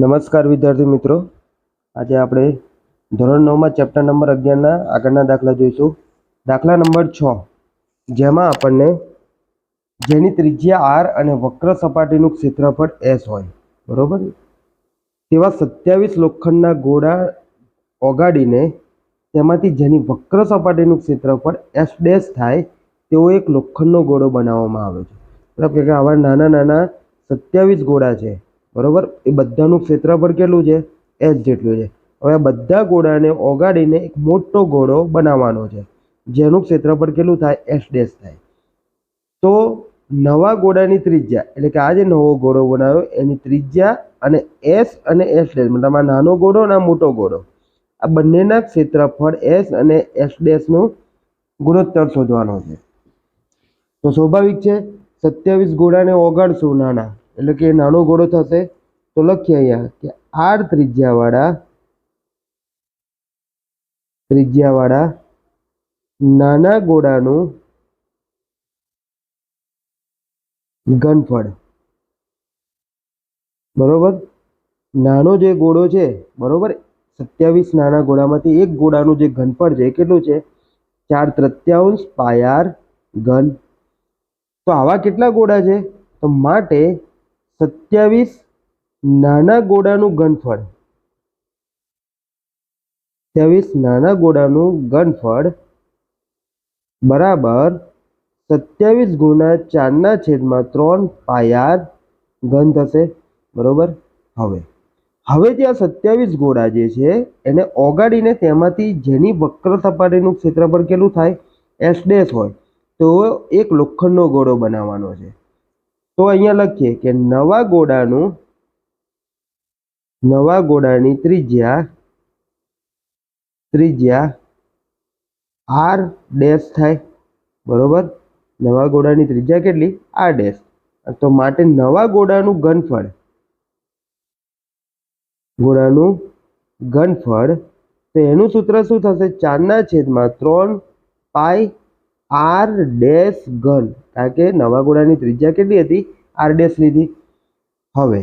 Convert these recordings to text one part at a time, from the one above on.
નમસ્કાર વિદ્યાર્થી મિત્રો. આજે આપણે ધોરણ નવમાં ચેપ્ટર નંબર અગિયારના આગળના દાખલા જોઈશું. દાખલા નંબર છ. જેમાં આપણને જેની ત્રિજ્યા આર અને વક્ર સપાટીનું ક્ષેત્રફળ એસ હોય. બરોબર? તેવા સત્યાવીસ લોખંડના ગોળા ઓગાડીને તેમાંથી જેની વક્ર સપાટીનું ક્ષેત્રફળ એસ ડેશ થાય, તેવો એક લોખંડનો ગોળો બનાવવામાં આવે છે. મતલબ કે આવા નાના નાના સત્યાવીસ ગોળા છે. બરોબર? એ બધાનું ક્ષેત્રફળ કેટલું છે? એસ જેટલું છે. હવે આ બધા ગોળાને ઓગાડીને એક મોટો ગોળો બનાવવાનો છે. જેનું ક્ષેત્રફળ કેટલું થાય? એસ ડેશ થાય. તો નવા ગોળાની ત્રિજ્યા, એટલે કે આ જે નવો ગોળો બનાવ્યો, એની ત્રિજ્યા અને એસ અને એસ ડેશ મતલબ આ નાનો ગોળો અને આ મોટો ગોળો. આ બંનેના ક્ષેત્રફળ એસ અને એસ ડેસનું ગુણોત્તર શોધવાનો છે. તો સ્વાભાવિક છે, સત્યાવીસ ગોળાને ઓગાડશું નાના. એટલે કે નાનો ગોળો થશે, તો લખીએ અહીંયા કે આર ત્રિજ્યાવાળા ત્રિજ્યાવાળા નાના ગોળાનું ઘનફળ. બરોબર? નાનો જે ગોળો છે, બરોબર? સત્યાવીસ નાના ગોળામાંથી એક ગોળાનું જે ઘનફળ છે, એ કેટલું છે? ચાર તૃત્યાંશ પાયાર ઘન. તો આવા કેટલા ગોળા છે? તો માટે સત્યાવીસ નાના ગોળાનું ઘનફળ. સત્યાવીસ નાના ગોળાનું ઘનફળ બરાબર સત્યાવીસ ગુણ્યા ચારના છેદમાં ત્રણ પાયાર ઘન થશે. બરોબર? હવે હવે ત્યાં સત્યાવીસ ગોળા જે છે, એને ઓગાડીને તેમાંથી જેની વક્ર સપાટીનું ક્ષેત્રફળ કેટલું થાય? એસ ડેશ હોય. તો એક લોખંડનો ગોળો બનાવવાનો છે. તો અહીંયા લખીએ કે નવા ગોળાનું નવા ગોળાની ત્રિજ્યા ત્રિજ્યા આર ડેશ થાય, બરોબર? નવા ગોળાની ત્રિજ્યા કેટલી? R dash. તો માટે નવા ગોળાનું ઘનફળ ગોળાનું ઘનફળ, તો એનું સૂત્ર શું થશે? ચારના છેદમાં ત્રણ પાઈ આર ડેશ ઘન. કારણ કે નવા ગોળાની ત્રિજ્યા કેટલી હતી? આર ડેશ લીધી. હવે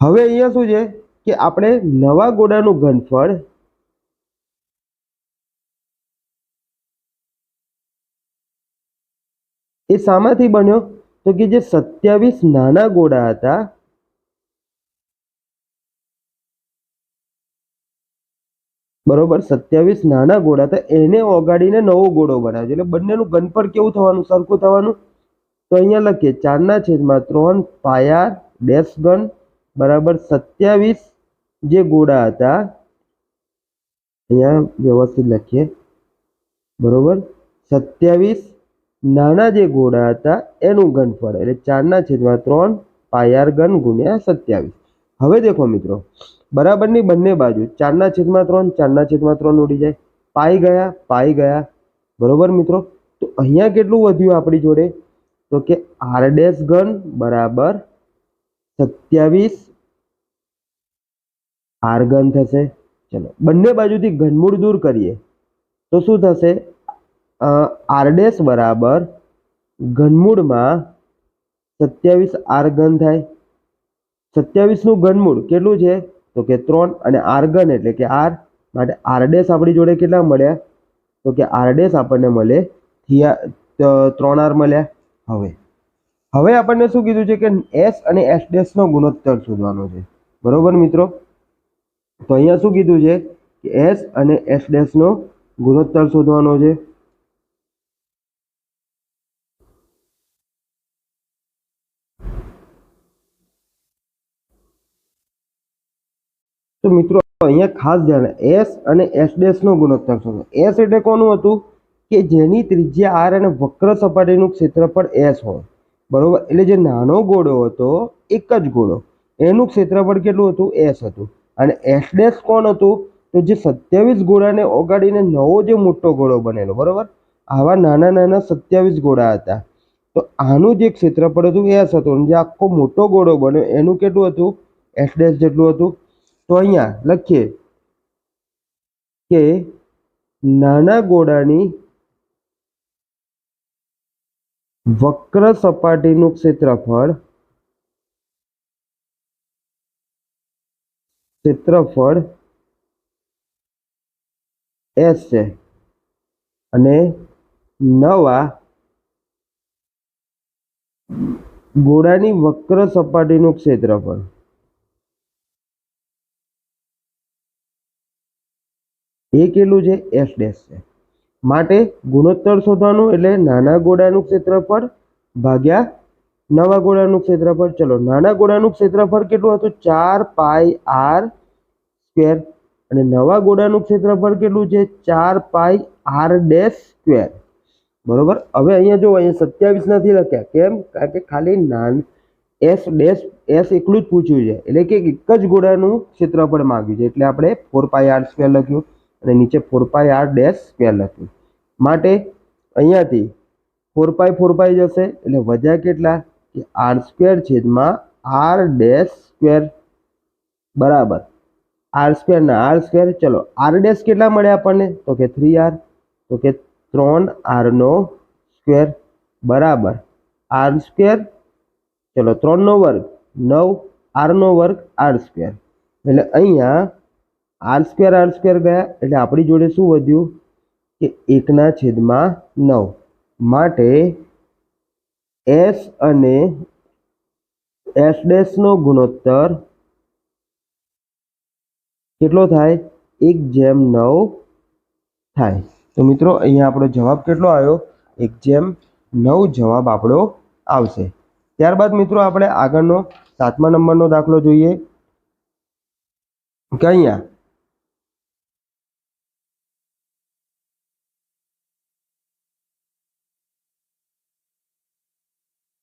હવે અહીંયા શું છે? કે આપણે નવા ગોળાનું ઘનફળ એ શામાંથી બન્યો? તો કે જે સત્યાવીસ નાના ગોળા હતા બરોબર, સત્યાવીસ નાના ગોળા હતા એને ઓગાડીને નવો ગોળો બનાવ્યો એટલે બંનેનું ઘનફળ કેવું થવાનું, સરખું થવાનું? તો અહીંયા લખીએ, ચારના છેદમાં ત્રણ પાયાર ડેશ ઘન બરાબર સત્યાવીસ જે ગોળા હતા. અહીંયા વ્યવસ્થિત લખીએ, બરોબર? સત્યાવીસ નાના જે ગોળા હતા, એનું ઘનફળ એટલે ચારના છેદમાં ત્રણ પાયાર ઘન ગુણ્યા સત્યાવીસ. હવે દેખો મિત્રો, બરાબરની બંને બાજુ ચારના છેદમાં ત્રણ, ચારના છેદમાં ત્રણ ઉડી જાય. પાઈ ગયા પાઈ ગયા. બરોબર મિત્રો? તો અહીંયા કેટલું વધ્યું આપણી જોડે? તો કે આર ડેશ ઘન બરાબર સત્યાવીસ આર ઘન થશે. ચલો, બંને બાજુથી ઘનમૂળ દૂર કરીએ. તો શું થશે? આર ડેશ બરાબર ઘનમૂળમાં સત્યાવીસ આર ઘન થાય. સત્યાવીસનું ઘનમૂળ કેટલું છે? તો કે ત્રણ અને આર્ગન એટલે કે આર માટે આરડેસ આપણી જોડે કેટલા મળ્યા? તો કે આરડેસ આપણને મળે થિયા ત્રણ આર મળ્યા. હવે હવે આપણને શું કીધું છે કે એસ અને એસ ડેસનો ગુણોત્તર શોધવાનો છે. બરોબર મિત્રો? તો અહીંયા શું કીધું છે કે એસ અને એસ ડેસનો ગુણોત્તર શોધવાનો છે. તો મિત્રો, અહીંયા ખાસ ધ્યાન એસ અને એસ ડેશનો ગુણોત્તર શોધો એસ એટલે કોનું હતું? કે જેની ત્રિજ્યા આર અને વક્ર સપાટીનું ક્ષેત્રફળ એસ હોય. બરાબર? એટલે જે નાનો ગોળો હતો, એક જ ગોળો. એનું ક્ષેત્રફળ કેટલું હતું? એસ હતું. અને એસ ડેશ કોણ હતું? તો જે સત્યાવીસ ગોળાને ઓગાડીને નવો જે મોટો ગોળો બનેલો, બરાબર? આવા નાના નાના સત્યાવીસ ગોળા હતા. તો આનું જે ક્ષેત્રફળ હતું એસ હતું. જે આખો મોટો ગોળો બન્યો, એનું કેટલું હતું? એસ ડેશ જેટલું હતું. તો અહીંયા લખીએ કે નાના ગોળાની વક્ર સપાટીનું ક્ષેત્રફળ ક્ષેત્રફળ એસ છે. અને નવા ગોળાની વક્ર સપાટીનું ક્ષેત્રફળ એ કેટલું છે? એસ ડેશ છે. માટે ગુણોત્તર શોધવાનું એટલે નાના ગોળાનું ક્ષેત્રફળ ભાગ્યા નવા ગોળાનું ક્ષેત્રફળ. ચલો, નાના ગોળાનું ક્ષેત્રફળ કેટલું હતું? ચાર પાઈ આર સ્ક્વેર. અને નવા ગોળાનું ક્ષેત્રફળ કેટલું છે? ચાર પાઈ આર ડેશ સ્ક્વેર. બરોબર? હવે અહીંયા જો અહીંયા સત્યાવીસ નથી લખ્યા. કેમ? કારણ કે ખાલી નાન એસ ડેશ એસ એકલું જ પૂછ્યું છે. એટલે કે એક જ ગોળાનું ક્ષેત્રફળ માગ્યું છે. એટલે આપણે ફોર પાઈ આર સ્ક્વેર લખ્યું. અને નીચે four pi R dash square લખ્યું માટે અહીંયાથી ફોર પાઈ ફોર પાઈ જશે, એટલે વધ્યા કેટલા? કે આર સ્ક્વેર છેદમાં આર ડેશ સ્ક્વેર બરાબર. આર સ્ક્વેર ના આર સ્ક્વેર ચલો આર ડેશ કેટલા મળ્યા આપણને? તો કે થ્રી આર તો કે ત્રણ આરનો સ્ક્વેર બરાબર. આર સ્ક્વેર ચલો ત્રણનો વર્ગ, નવ આરનો વર્ગ આર સ્ક્વેર એટલે અહીંયા આર સ્ક્વેર આર સ્ક્વેર ગયા. એટલે આપણી જોડે શું વધ્યું? કે એકના છેદમાં નવ. માટે એસ અને એસ ડેશનો ગુણોત્તર કેટલો થાય? એક જેમ નવ થાય. તો મિત્રો, અહીંયા આપણો જવાબ કેટલો આવ્યો? એક જેમ નવ જવાબ આપણો આવશે. ત્યારબાદ મિત્રો, આપણે આગળનો સાતમા નંબરનો દાખલો જોઈએ. કે અહીંયા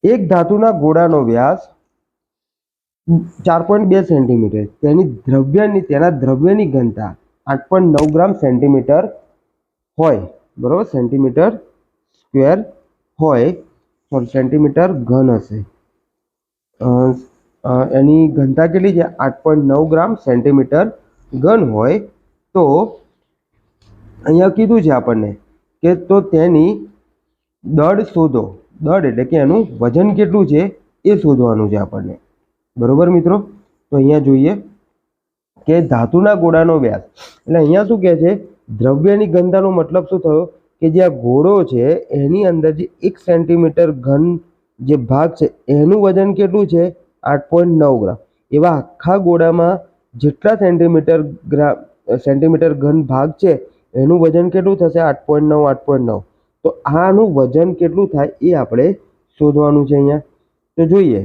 એક ધાતુના ગોળાનો વ્યાસ ચાર પોઈન્ટ બે સેન્ટીમીટર તેની દ્રવ્યની, તેના દ્રવ્યની ઘનતા આઠ પોઈન્ટ નવ ગ્રામ સેન્ટીમીટર હોય. બરાબર? સેન્ટીમીટર સ્ક્વેર હોય. સોરી સેન્ટીમીટર ઘન હશે. એની ઘનતા કેટલી છે? આઠ પોઈન્ટ નવ ગ્રામ સેન્ટીમીટર ઘન હોય. તો અહીંયા કીધું છે આપણને કે તો તેની દળ શોધો. દળ એટલે કે એનું વજન કેટલું છે એ શોધવાનું છે આપણને. બરોબર મિત્રો? તો અહીંયા જોઈએ કે ધાતુના ગોળાનો વ્યાસ. એટલે અહીંયા શું કહે છે? દ્રવ્યની ઘનતાનો મતલબ શું થયો? કે જે આ ગોળો છે, એની અંદર જે એક સેન્ટીમીટર ઘન જે ભાગ છે, એનું વજન કેટલું છે? આઠ પોઈન્ટ નવ ગ્રામ. એવા આખા ગોળામાં જેટલા સેન્ટીમીટર ગ્રામ સેન્ટીમીટર ઘન ભાગ છે, એનું વજન કેટલું થશે? આઠ પોઈન્ટ નવ, આઠ પોઈન્ટ નવ. તો આનું વજન કેટલું થાય એ આપણે શોધવાનું છે અહીંયા. તો જોઈએ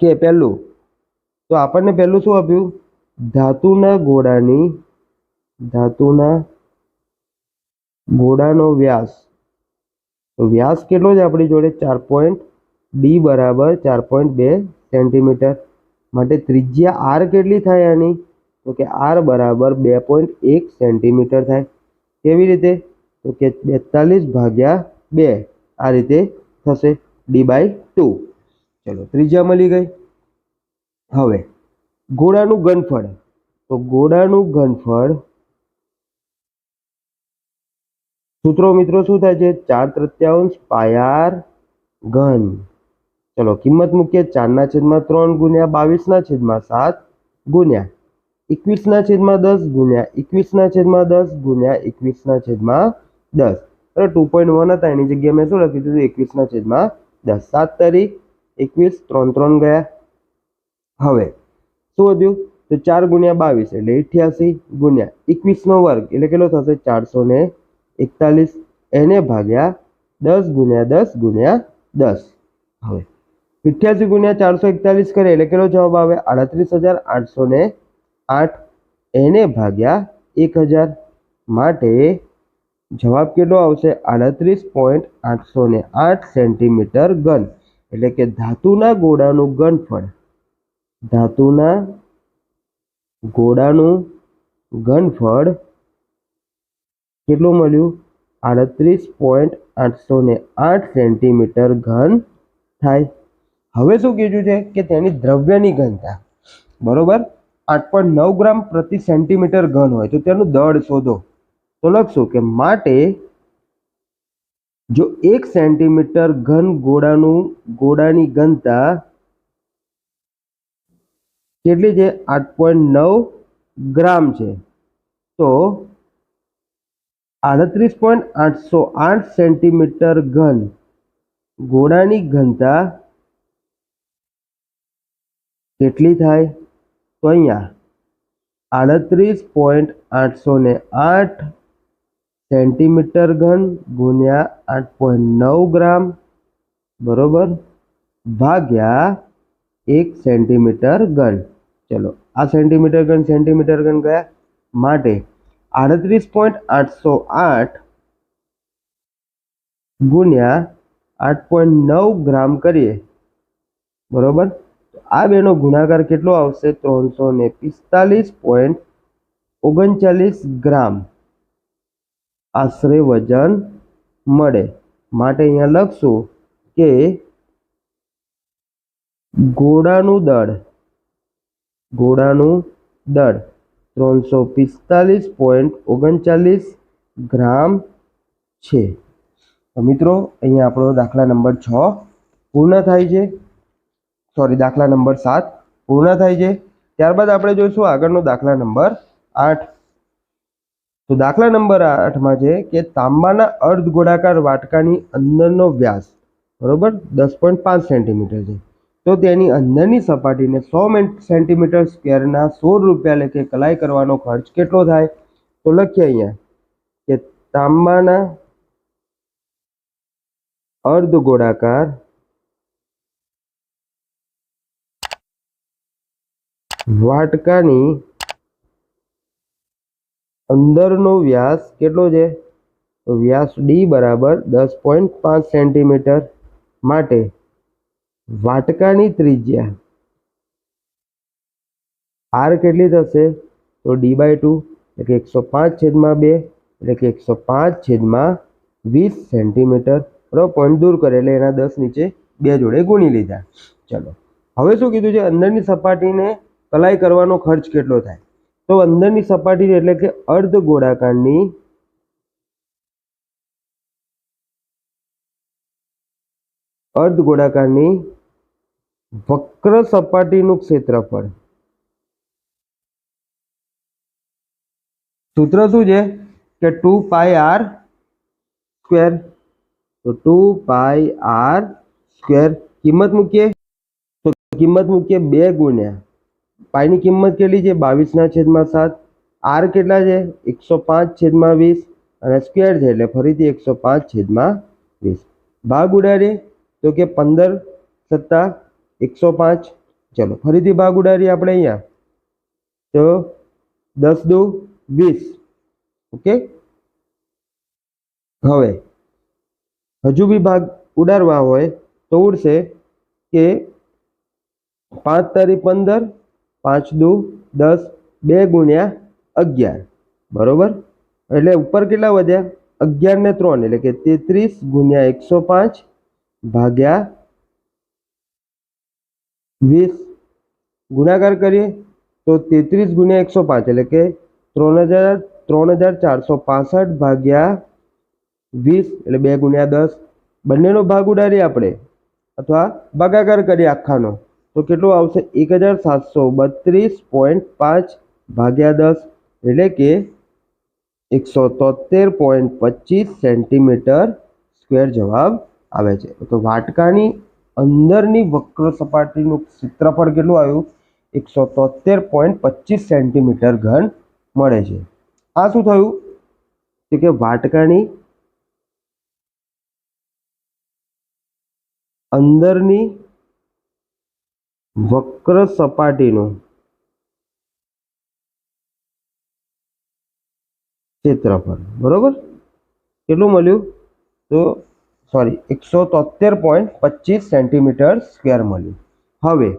કે પહેલું, તો આપણને પહેલું શું આપ્યું? ધાતુના ગોળાની, ધાતુના ગોળાનો વ્યાસ. તો વ્યાસ કેટલો છે આપણી જોડે? ચાર પોઈન્ટ ડી બરાબર ચાર પોઈન્ટ બે સેન્ટીમીટર. માટે ત્રિજ્યા આર કેટલી થાય આની? તો કે આર બરાબર બે પોઈન્ટ એક સેન્ટીમીટર થાય. કેવી રીતે? તો કે બેતાલીસ ભાગ્યા બે આ રીતે થશે ડી બાય ટુ ચલો, ત્રીજા મળી ગઈ. હવે ગોળાનું ઘનફળ. તો ગોળાનું ઘનફળ સૂત્રો મિત્રો શું થાય છે? ચાર તૃત્યાંશ પાયાર ઘન. ચલો, કિંમત મૂકીએ. ચારના છેદમાં ત્રણ ગુણ્યા બાવીસના છેદમાં સાત ગુણ્યા એકવીસના છેદમાં દસ ગુણ્યા એકવીસના છેદમાં દસ ગુણ્યા એકવીસના છેદમાં દસ. બરાબર ટુ પોઈન્ટ વન હતા, એની જગ્યાએ મેં શું લખી દીધું એકવીસના છેદમાં દસ. સાત તારીખ, એકવીસ, ત્રણ ત્રણ ગયા. હવે, શું વધ્યું? તો ચાર ગુણ્યા બાવીસ એટલે અઠ્યાસી ગુણ્યા એકવીસનો વર્ગ એટલે કેટલો થશે? ચારસો ને એકતાલીસ. એને ભાગ્યા દસ ગુણ્યા દસ ગુણ્યા દસ. હવે, અઠ્યાસી ગુણ્યા ચારસો એકતાલીસ કરે એટલે કેટલો જવાબ આવે? આડત્રીસ હજાર આઠસો ને આઠ. એને ભાગ્યા એક હજાર. માટે જવાબ કેટલો આવશે? આડત્રીસ પોઈન્ટ આઠસો ને આઠ સેન્ટીમીટર ઘન. એટલે કે ધાતુના ગોળાનું ઘનફળ. ધાતુના ગોળાનું ઘનફળ કેટલું મળ્યું? આડત્રીસ પોઈન્ટ આઠસો ને આઠ સેન્ટીમીટર ઘન થાય. હવે શું કીધું છે? કે તેની દ્રવ્યની ઘનતા. બરોબર? આઠ પોઈન્ટ નવ ગ્રામ પ્રતિ સેન્ટીમીટર ઘન હોય. તો તેનું દળ શોધો. તો લખશું કે માટે જો એક સેન્ટીમીટર ઘન ગોળાનું, ગોળાની ઘનતા કેટલી છે? આઠ પોઈન્ટ નવ ગ્રામ છે. તો આડત્રીસ પોઈન્ટ આઠસો આઠ સેન્ટીમીટર ઘન ગોળાની ઘનતા કેટલી થાય? તો અહીંયા આડત્રીસ પોઈન્ટ આઠસો ને આઠ સેન્ટીમીટર ઘન ગુણ્યા આઠ પોઈન્ટ નવ ગ્રામ, બરોબર? ભાગ્યા એક સેન્ટીમીટર ઘન. ચલો, આ સેન્ટીમીટર ઘન સેન્ટીમીટર ઘન ગયા માટે આડત્રીસ પોઈન્ટ આઠસો આઠ ગુણ્યા આઠ પોઈન્ટ નવ ગ્રામ કરીએ. બરોબર? આ બેનો ગુણાકાર કેટલો આવશે? ત્રણસો ને પિસ્તાલીસ પોઈન્ટ ઓગણચાલીસ ગ્રામ. આશરે વજન મળે. માટે અહીંયા લખશું કે ઘોડાનું દળ ઘોડાનું દળ ત્રણસો પિસ્તાલીસ પોઈન્ટ ઓગણચાલીસ ગ્રામ છે. મિત્રો, અહીંયા આપણો દાખલા નંબર છ પૂર્ણ થાય છે. સોરી દાખલા નંબર સાત પૂર્ણ થાય છે. ત્યારબાદ આપણે જોઈશું આગળનો દાખલા નંબર આઠ. તો દાખલા નંબર આઠમાં છે કે તાંબાના અર્ધ ગોળાકાર વાટકાની અંદરનો વ્યાસ, બરોબર? દસ પોઈન્ટ પાંચ સેન્ટીમીટર છે. તો તેની અંદરની સપાટીને સો સેન્ટીમીટર સ્ક્વેરના સોળ રૂપિયા લેખે કલાઈ કરવાનો ખર્ચ કેટલો થાય? તો લખીએ અહીંયા કે તાંબાના અર્ધ ગોળાકાર વાટકાની અંદરનો વ્યાસ કેટલો છે? તો વ્યાસ ડી બરાબર દસ પોઈન્ટ પાંચ સેન્ટીમીટર માટે વાટકાની ત્રિજ્યા આર કેટલી થશે? તો ડી બાય ટુ એટલે કે એકસો પાંચ છેદમાં બે એટલે કે એકસો પાંચ છેદમાં વીસ સેન્ટીમીટર બરાબર પોઈન્ટ દૂર કરે એટલે એના દસ નીચે બે જોડે ગુણી લીધા. ચલો. હવે શું કીધું છે? અંદરની સપાટીને કલાઈ કરવાનો ખર્ચ કેટલો થાય? તો અંદરની સપાટી એટલે કે અર્ધ ગોળાકારની અર્ધ ગોળાકારની વક્ર સપાટીનું ક્ષેત્રફળ. સૂત્ર શું છે? કે ટુ પાય આર સ્ક્વેર તો ટુ પાય આર સ્ક્વેર કિંમત મૂકીએ? તો કિંમત મૂકીએ બે ગુણ્યા પાયની કિંમત કેટલી છે? બાવીસના છેદમાં સાત. આર કેટલા છે? એકસો પાંચ છેદમાં વીસ. અને સ્ક્વેર છે એટલે ફરીથી એકસો પાંચ છેદમાં વીસ. ભાગ ઉડાડીએ તો કે પંદર સત્તા એકસો પાંચ. ચલો, ફરીથી ભાગ ઉડાડીએ આપણે અહીંયા. તો દસ દુ વીસ. ઓકે? હવે, હજુ બી ભાગ ઉડાડવા હોય તો ઉડશે કે પાંચ તારીખ પંદર પાંચ દુ દસ બે ગુણ્યા અગિયાર. બરાબર? એટલે ઉપર કેટલા વધ્યા અગિયાર ને ત્રણ, એટલે કે તેત્રીસ ગુણ્યા એકસો પાંચ ભાગ્યા વીસ. ગુણાકાર કરીએ તો તેત્રીસ ગુણ્યા એકસો પાંચ, એટલે કે ત્રણ હજાર ત્રણ હજાર ચારસો પાસઠ ભાગ્યા વીસ, એટલે બે ગુણ્યા દસ. બંનેનો ભાગ ઉડાડીએ આપણે. અથવા ભાગાકાર કરીએ આખાનો. તો કેટલું આવશે? એક હજાર સાતસો બત્રીસ પોઈન્ટ પાંચ ભાગ્યા દસ એટલે કે એકસો તોતેર પોઈન્ટ પચીસ સેન્ટીમીટર સ્ક્વેર જવાબ આવે છે. તો વાટકાની અંદરની વક્ર સપાટીનું ક્ષેત્રફળ કેટલું આવ્યું? એકસો તોતેર પોઈન્ટ પચીસ સેન્ટીમીટર ઘન મળે છે. આ શું થયું? તો કે વાટકાની અંદરની વક્ર સપાટીનું ક્ષેત્રફળ. બરોબર? કેટલું મળ્યું? તો સોરી એકસો તોતેર પોઈન્ટ પચીસ સેન્ટીમીટર સ્ક્વેર મળ્યું. હવે,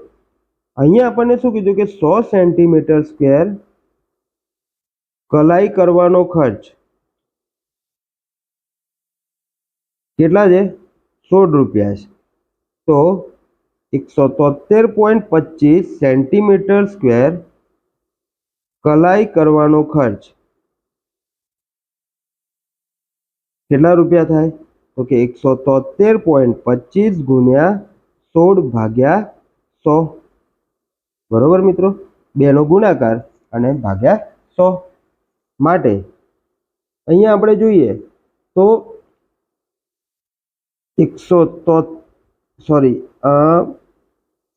અહીંયા આપણને શું કીધું કે સો સેન્ટીમીટર સ્ક્વેર કલાઈ કરવાનો ખર્ચ કેટલા છે? સોળ રૂપિયા છે. તો એકસો તોતેર પોઈન્ટ પચીસ સેન્ટીમીટર સ્ક્વેર કલાઈ કરવાનો ખર્ચ. કેટલા રૂપિયા થાય? તો કે એકસો તોતેર પોઈન્ટ પચીસ ગુણ્યા સોળ ભાગ્યા સો. બરોબર મિત્રો? બેનો ગુણાકાર અને ભાગ્યા સો. માટે અહીંયા આપણે જોઈએ તો એકસો તો સોરી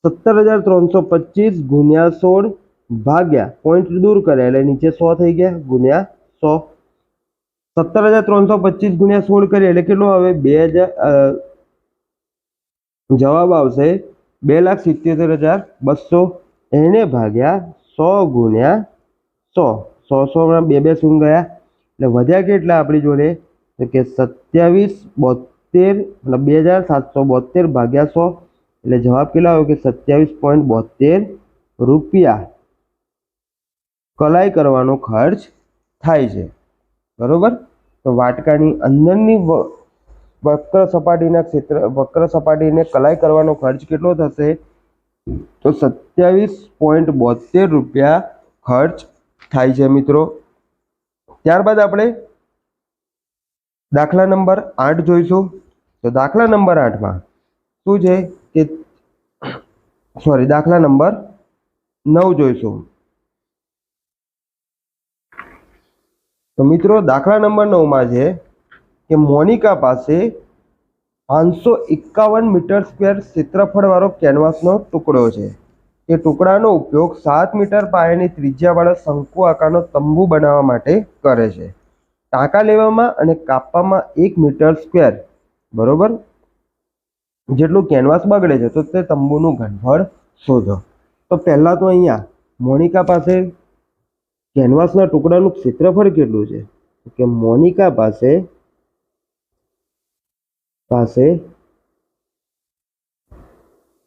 સત્તર હજાર ત્રણસો પચીસ ગુણ્યા સોળ ભાગ્યા પોઈન્ટ દૂર કર્યા એટલે નીચે સો થઈ ગયા ગુણ્યા સો. સત્તર હજાર ત્રણસો પચીસ ગુણ્યા સોળ કરીએ એટલે કેટલો આવે? બે હજાર જવાબ આવશે બે લાખ સિત્યોતેર હજાર બસો. એને ભાગ્યા સો ગુણ્યા સો. સો સો બે બે શું ગયા? એટલે વધ્યા કેટલા આપણી જોડે? તો કે સત્યાવીસ બોતેર મતલબ બે હજાર સાતસો બોતેર ભાગ્યા સો. એટલે જવાબ કેટલા આવ્યો કે સત્યાવીસ પોઈન્ટ બોતેર રૂપિયા કલાઈ કરવાનો ખર્ચ થાય છે. બરોબર? તો વાટકાની અંદરની વક્ર સપાટીના ક્ષેત્ર, વક્ર સપાટીને કલાઈ કરવાનો ખર્ચ કેટલો થશે? તો સત્યાવીસ પોઈન્ટ બોતેર રૂપિયા ખર્ચ થાય છે મિત્રો. ત્યારબાદ આપણે દાખલા નંબર આઠ જોઈશું. તો દાખલા નંબર આઠમાં શું છે? કે સોરી દાખલા નંબર નવ જોઈશું. તો મિત્રો, દાખલા નંબર નવમાં છે કે મોનિકા પાસે પાંચસો એકાવન મીટર સ્ક્વેર ક્ષેત્રફળવાળો કેનવાસનો ટુકડો છે. એ ટુકડાનો ઉપયોગ સાત મીટર પાયાની ત્રિજ્યાવાળા શંકુ આકારનો તંબુ બનાવવા માટે કરે છે. ટાંકા લેવામાં અને કાપવામાં એક મીટર સ્ક્વેર. બરોબર? જેટલું કેનવાસ બગડે છે, તો તે તંબુનું ઘનફળ શોધો. તો પહેલાં તો અહીંયા મોનિકા પાસે કેનવાસના ટુકડાનું ક્ષેત્રફળ કેટલું છે? કે મોનિકા પાસે પાસે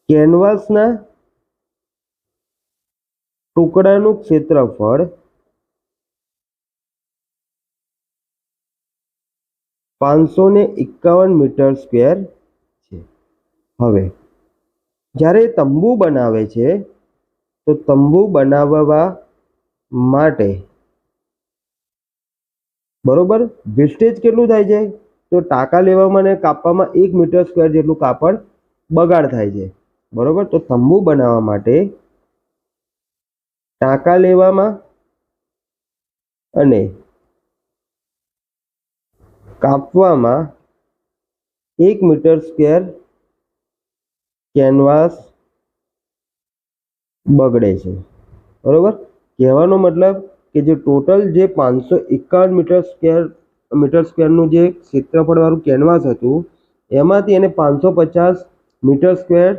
કેનવાસના ટુકડાનું ક્ષેત્રફળ પાંચસો ને એકાવન મીટર સ્ક્વેર હવે, જ્યારે તંબુ બનાવે છે, તો તંબુ બનાવવા માટે બરોબર વેસ્ટેજ કેટલું થાય છે? તો ટાંકા લેવામાં અને કાપવામાં એક મીટર સ્ક્વેર જેટલું કાપડ બગાડ થાય છે. બરોબર? તો તંબુ બનાવવા માટે ટાંકા લેવામાં અને કાપવામાં એક મીટર સ્ક્વેર કેનવાસ બગડે છે. બરોબર? કહેવાનો મતલબ કે જે ટોટલ જે પાંચસો એકાવન મીટર સ્ક્વેર મીટર સ્ક્વેરનું જે ક્ષેત્રફળવાળું કેનવાસ હતું, એમાંથી એને પાંચસો પચાસ મીટર સ્ક્વેર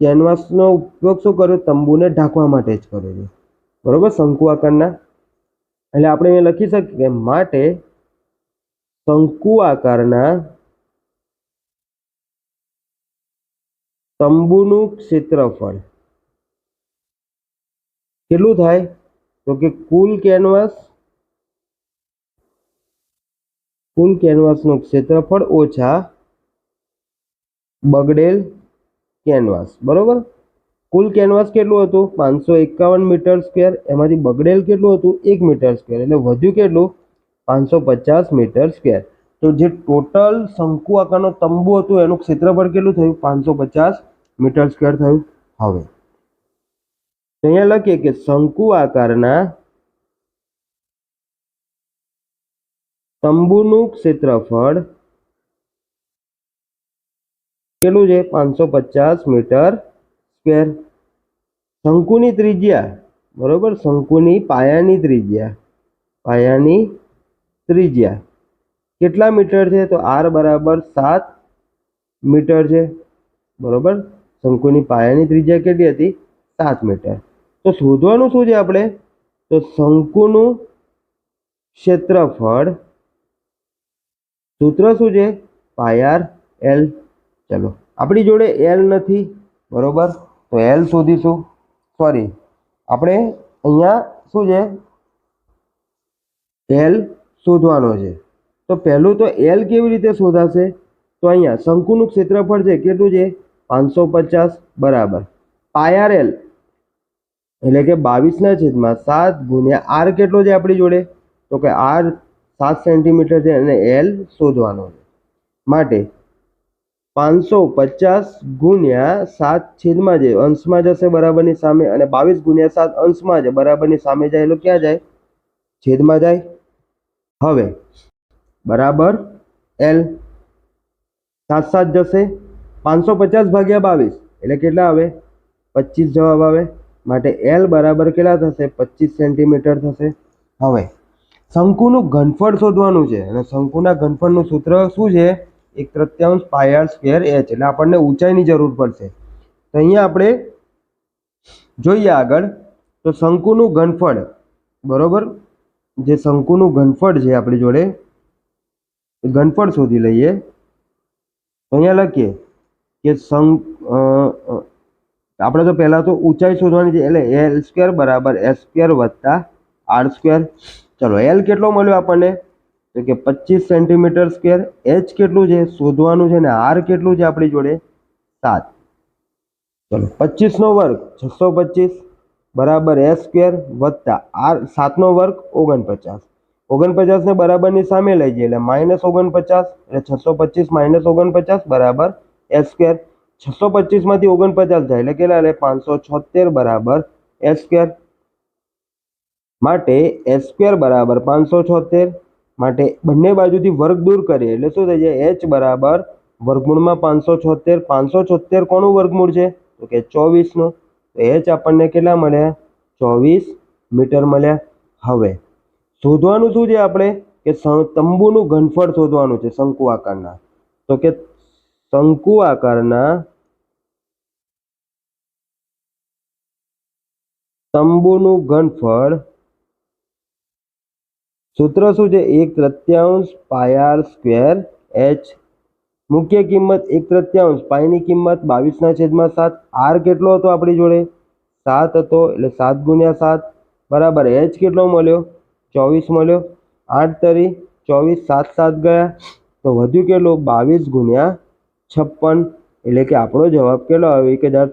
કેનવાસનો ઉપયોગ શું કર્યો? તંબુને ઢાંકવા માટે જ કર્યો છે. બરોબર? શંકુ આકારના. એટલે આપણે એ લખી શકીએ કે માટે શંકુ આકારના તંબુનું ક્ષેત્રફળ. કેટલું થાય? તો કે કુલ કેનવાસ, કુલ કેનવાસનું ક્ષેત્રફળ ઓછા બગડેલ કેનવાસ. બરોબર? કુલ કેનવાસ કેટલું હતું? પાંચસો એકાવન મીટર સ્ક્વેર. એમાંથી બગડેલ કેટલું હતું? એક મીટર સ્ક્વેર. એટલે વધ્યું કેટલું? પાંચસો પચાસ મીટર સ્ક્વેર. તો જે ટોટલ શંકુ આકારનો તંબુ હતું, એનું ક્ષેત્રફળ કેટલું થયું? પાંચસો પચાસ મીટર સ્ક્વેર થયું. હવે, અહીંયા લખીએ કે શંકુ આકારના તંબુનું ક્ષેત્રફળ કેટલું છે? પાંચસો પચાસ મીટર સ્ક્વેર. શંકુની ત્રિજ્યા, બરોબર? શંકુની પાયાની ત્રિજ્યા પાયાની ત્રિજ્યા. કેટલા મીટર છે? તો આર બરાબર સાત મીટર છે. બરોબર? શંકુની પાયાની ત્રિજ્યા કેટલી હતી? સાત મીટર. તો શોધવાનું શું છે આપણે? તો શંકુનું ક્ષેત્રફળ સૂત્ર શું છે? પાયાર એલ ચલો, આપણી જોડે એલ નથી. બરોબર? તો એલ શોધીશું. સોરી આપણે અહીંયા શું છે? એલ શોધવાનો છે. તો પહેલું તો એલ કેવી રીતે શોધાશે? તો અહીંયા શંકુનું ક્ષેત્રફળ છે, કેટલું છે? પાંચસો પચાસ બરાબર. પાયાર એલ એટલે કે બાવીસના છેદમાં સાત ગુણ્યા આર કેટલો છે આપણી જોડે? તો કે આર સાત સેન્ટીમીટર છે અને એલ શોધવાનો છે. માટે પાંચસો પચાસ ગુણ્યા સાત છેદમાં જે અંશમાં જશે બરાબરની સામે અને બાવીસ ગુણ્યા સાત અંશમાં જ બરાબરની સામે જાય એટલે ક્યાં જાય? છેદમાં જાય. હવે બરાબર? એલ સાત સાત જશે. પાંચસો પચાસ ભાગ્યા બાવીસ. એટલે કેટલા આવે? પચીસ જવાબ આવે. માટે એલ બરાબર કેટલા થશે? પચીસ સેન્ટીમીટર થશે. હવે, શંકુનું ઘનફળ શોધવાનું છે. અને શંકુના ઘનફળનું સૂત્ર શું છે? એક તૃત્યાંશ પાયર સ્ક્વેર એચ એટલે આપણને ઊંચાઈની જરૂર પડશે. તો અહીંયા આપણે જોઈએ આગળ. તો શંકુનું ઘનફળ, બરાબર? જે શંકુનું ઘનફળ છે આપણી જોડે ઘનફળ શોધી લઈએ. તો અહીંયા લખીએ કે અ, આપણે તો પહેલાં તો ઊંચાઈ શોધવાની છે. એટલે એલ સ્ક્વેર બરાબર એસ સ્ક્વેર વત્તા આર સ્ક્વેર ચલો એલ કેટલો મળ્યો આપણને? તો કે પચીસ સેન્ટીમીટર સ્ક્વેર એચ કેટલું છે? શોધવાનું છે ને આર કેટલું છે આપણી જોડે? સાત. ચલો પચીસનો વર્ગ છસો પચીસ. બરાબર એસ સ્ક્વેર વત્તા આર સાતનો વર્ગ ઓગણપચાસ. ઓગણપચાસને બરાબરની સામે લઈ જઈએ એટલે માઇનસ ઓગણપચાસ, એટલે છસો પચીસ માઇનસ ઓગણપચાસ બરાબર એસ સ્ક્વેર. છસો પચીસમાંથી ઓગણપચાસ જાય, એટલે કેટલા એટલે પાંચસો છોતેર બરાબર એસ સ્ક્વેર. માટે એસ સ્ક્વેર બરાબર પાંચસો છોતેર. માટે બંને બાજુથી વર્ગ દૂર કરીએ, એટલે શું થઈ જાય? એચ બરાબર વર્ગમૂળમાં પાંચસો છોતેર. પાંચસો છોતેર કોનું વર્ગમૂળ છે? તો કે ચોવીસનું. તો એચ આપણને કેટલા મળ્યા? ચોવીસ મીટર મળ્યા. હવે શોધવાનું શું છે આપણે? કે તંબુનું ઘનફળ શોધવાનું છે, શંકુ આકારના. તો કે શંકુ આકારના તંબુનું ઘનફળ સૂત્ર શું છે? એક તૃત્યાંશ પાયાર સ્ક્વેર એચ. મુખ્ય કિંમત એક તૃત્યાંશ, પાયની કિંમત બાવીસના છેદમાં સાત. આર કેટલો હતો આપણી જોડે? સાત હતો, એટલે સાત ગુણ્યા સાત. બરાબર, એચ કેટલો મળ્યો? ચોવીસ મળ્યો. આઠ તરી ચોવીસ સાત સાત ગયા. તો વધ્યું કેટલું? બાવીસ ગુણ્યા છપ્પન. એટલે કે આપણો જવાબ કેટલો આવ્યો? એક હજાર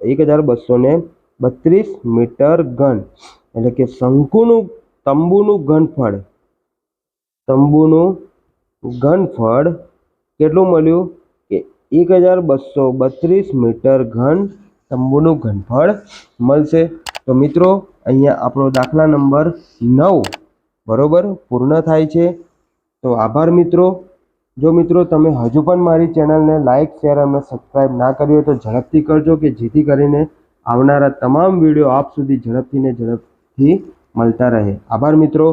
એક હજાર બસો ને બત્રીસ મીટર ઘન. એટલે કે શંકુનું, તંબુનું ઘનફળ. તંબુનું ઘનફળ કેટલું મળ્યું? કે એક હજાર બસો બત્રીસ મીટર ઘન તંબુનું ઘનફળ મળશે. તો મિત્રો, અહીંયા આપણો દાખલા નંબર નવ. બરોબર? પૂર્ણ થાય છે. તો આભાર મિત્રો. જો મિત્રો તમે હજુ પણ મારી ચેનલને લાઇક શેર અને સબસ્ક્રાઈબ ના કરી હોય તો ઝડપથી કરજો કે જેથી કરીને આવનારા તમામ વીડિયો આપ સુધી ઝડપથી ને ઝડપથી મળતા રહે. આભાર મિત્રો.